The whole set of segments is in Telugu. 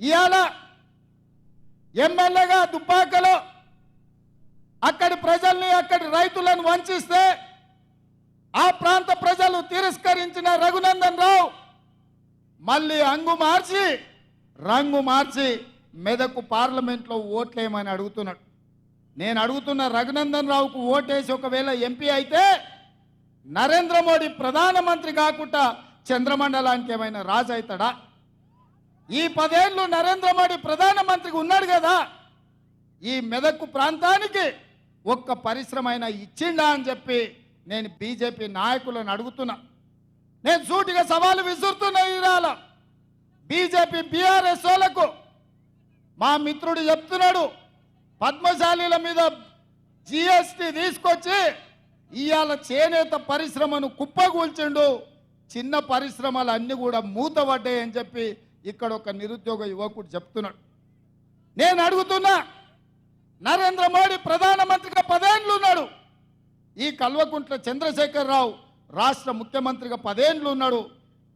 ఇవాళ ఎమ్మెల్యేగా దుబ్బాకలో అక్కడి ప్రజల్ని అక్కడి రైతులను వంచిస్తే ఆ ప్రాంత ప్రజలు తిరస్కరించిన రఘునందన్ రావు మళ్ళీ అంగు మార్చి రంగు మార్చి మెదకు పార్లమెంట్లో ఓట్లేమని అడుగుతున్నాడు. నేను అడుగుతున్న రఘునందన్ రావుకు ఓటేసి ఒకవేళ ఎంపీ అయితే నరేంద్ర మోడీ ప్రధానమంత్రి కాకుండా చంద్రమండలానికి ఏమైనా రాజు అవుతాడా ఈ పదేళ్ళు నరేంద్ర మోడీ ప్రధానమంత్రికి ఉన్నాడు కదా. ఈ మెదక్కు ప్రాంతానికి ఒక్క పరిశ్రమ అయినా ఇచ్చిండా అని చెప్పి నేను బీజేపీ నాయకులను అడుగుతున్నా. నేను సూటిగా సవాలు విసురుతున్నా ఇరాల. బీజేపీ బీఆర్ఎస్ వాళ్ళకు మా మిత్రుడు చెప్తున్నాడు పద్మశాలీల మీద జిఎస్టి తీసుకొచ్చి ఇవాళ చేనేత పరిశ్రమను కుప్పగూల్చిండు చిన్న పరిశ్రమలు అన్నీ కూడా మూతపడ్డాయి అని చెప్పి ఇక్కడ ఒక నిరుద్యోగ యువకుడు చెప్తున్నాడు. నేను అడుగుతున్నా నరేంద్ర మోడీ ప్రధానమంత్రిగా పదేండ్లు ఉన్నాడు ఈ కల్వకుంట్ల చంద్రశేఖరరావు రాష్ట్ర ముఖ్యమంత్రిగా పదేండ్లు ఉన్నాడు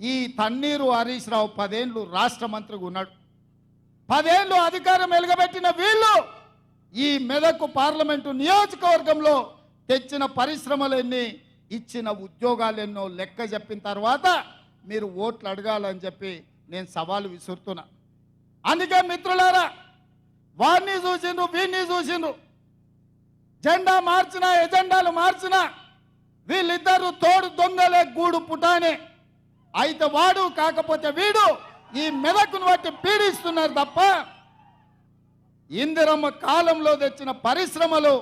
ఈ తన్నీరు హరీష్ రావు పదేండ్లు రాష్ట్ర మంత్రిగా ఉన్నాడు. పదేండ్లు అధికారం వెలుగబెట్టిన వీళ్ళు ఈ మెదకు పార్లమెంటు నియోజకవర్గంలో తెచ్చిన పరిశ్రమలన్నీ ఇచ్చిన ఉద్యోగాలు ఎన్నో లెక్క చెప్పిన తర్వాత మీరు ఓట్లు అడగాలని చెప్పి నేను సవాలు విసురుతున్నా. అందుకే మిత్రులారా వారిని చూసిండ్రు వీరిని చూసిండ్రు. జెండా మార్చిన ఎజెండాలు మార్చిన వీళ్ళిద్దరు తోడు దొంగలే గూడు పుటానే. అయితే వాడు కాకపోతే వీడు ఈ మెదకును బట్టి పీడిస్తున్నారు తప్ప ఇందిరమ్మ కాలంలో తెచ్చిన పరిశ్రమలు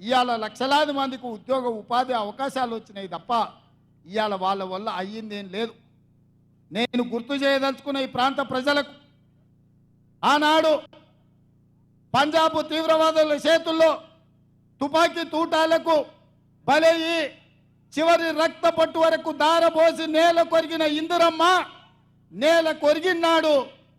ఇవాళ లక్షలాది మందికి ఉద్యోగ ఉపాధి అవకాశాలు వచ్చినాయి తప్ప ఇవాళ వాళ్ళ వల్ల అయ్యిందేం లేదు. నేను గుర్తు చేయదలుచుకున్న ఈ ప్రాంత ప్రజలకు ఆనాడు పంజాబ్ తీవ్రవాదుల చేతుల్లో తుపాకీ తూటాలకు బలయ్యి చివరి రక్త పట్టు వరకు దారపోసి నేల కొరిగిన ఇందిరమ్మ నేల కొరిగినాడు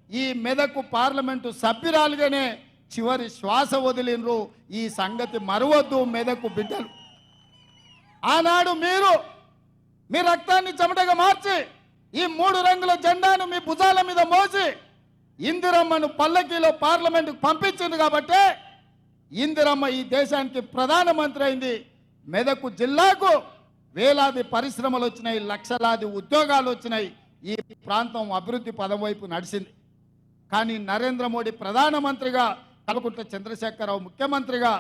ఈ మెదకు పార్లమెంటు సభ్యురాలుగానే చివరి శ్వాస వదిలినరు ఈ సంగతి మరవద్దు మెదకు బిడ్డలు. ఆనాడు మీరు మీ రక్తాన్ని చెమటగా మార్చి ఈ మూడు రంగుల జెండాను మీ భుజాల మీద మోసి ఇందిరమ్మను పల్లకీలో పార్లమెంటుకు పంపించింది కాబట్టి ఇందిరమ్మ ఈ దేశానికి ప్రధానమంత్రి అయింది. మెదకు జిల్లాకు వేలాది పరిశ్రమలు వచ్చినాయి లక్షలాది ఉద్యోగాలు వచ్చినాయి. ఈ ప్రాంతం అభివృద్ధి పదం వైపు నడిచింది. కానీ నరేంద్ర మోడీ ప్రధానమంత్రిగా కల్వకుంట్ల చంద్రశేఖరరావు ముఖ్యమంత్రిగా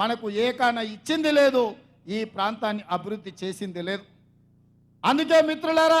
మనకు ఏకాన ఇచ్చింది లేదు ఈ ప్రాంతాన్ని అభివృద్ధి చేసింది లేదు. అందుకే మిత్రులారా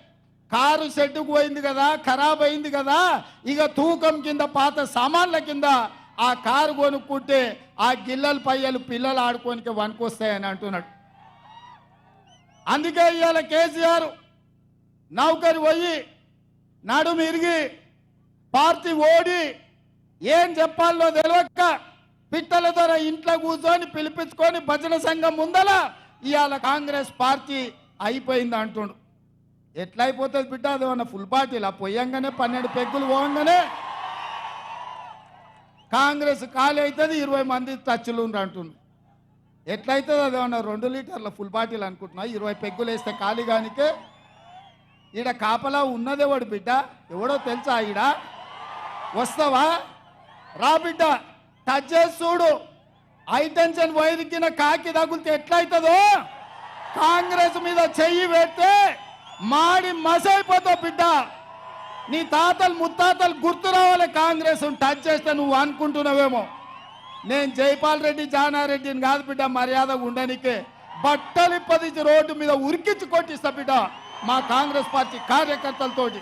కారు షెడ్డుకు పోయింది కదా ఖరాబ్ అయింది కదా ఇక తూకం కింద పాత సామాన్ల కింద ఆ కారు కొనుక్కుంటే ఆ గిల్లలు పయ్యలు పిల్లలు ఆడుకోనికి వనుకొస్తాయని అంటున్నాడు. అందుకే ఇవాళ కేసీఆర్ నౌకరి పోయి నడుము ఇరిగి పార్టీ ఓడి ఏం చెప్పాలో తెలియక పిట్టల ద్వారా ఇంట్లో కూర్చొని పిలిపించుకొని భజన సంఘం ముందల ఇవాళ కాంగ్రెస్ పార్టీ అయిపోయింది అంటుండు. ఎట్లా అయిపోతుంది బిడ్డ? అది ఏమన్నా ఫుల్ ఆ పోయంగానే పన్నెండు పెగ్గులు పోగానే కాంగ్రెస్ ఖాళీ అవుతుంది ఇరవై మంది టచ్లు ఉండ్రు అంటుండు ఎట్లయితుంది అది ఏమన్నా రెండు లీటర్ల ఫుల్ బాటిల్ అనుకుంటున్నా? ఇరవై పెగ్గులు వేస్తే ఖాళీ కానికే ఈడ కాపలా ఉన్నదేవాడు బిడ్డ. ఎవడో తెలుసా ఈడ? వస్తావా? రా బిడ్డ టచ్ చేసి చూడు. హైటెన్షన్ వైరికిన కాకి తగులితే ఎట్లయితుందో? కాంగ్రెస్ మీద చెయ్యి పెడితే మాడి మసైపోతావు బిడ్డ. నీ తాతలు ముత్తాతలు గుర్తు రావాలి కాంగ్రెస్ టచ్ చేస్తే నువ్వు అనుకుంటున్నావేమో. నేను జైపాల్ రెడ్డి జానారెడ్డిని కాదు బిడ్డ మర్యాద ఉండనికే. బట్టలు పదించి రోడ్డు మీద ఉరికించి కొట్టిస్తా బిడ్డ మా కాంగ్రెస్ పార్టీ కార్యకర్తలతోటి.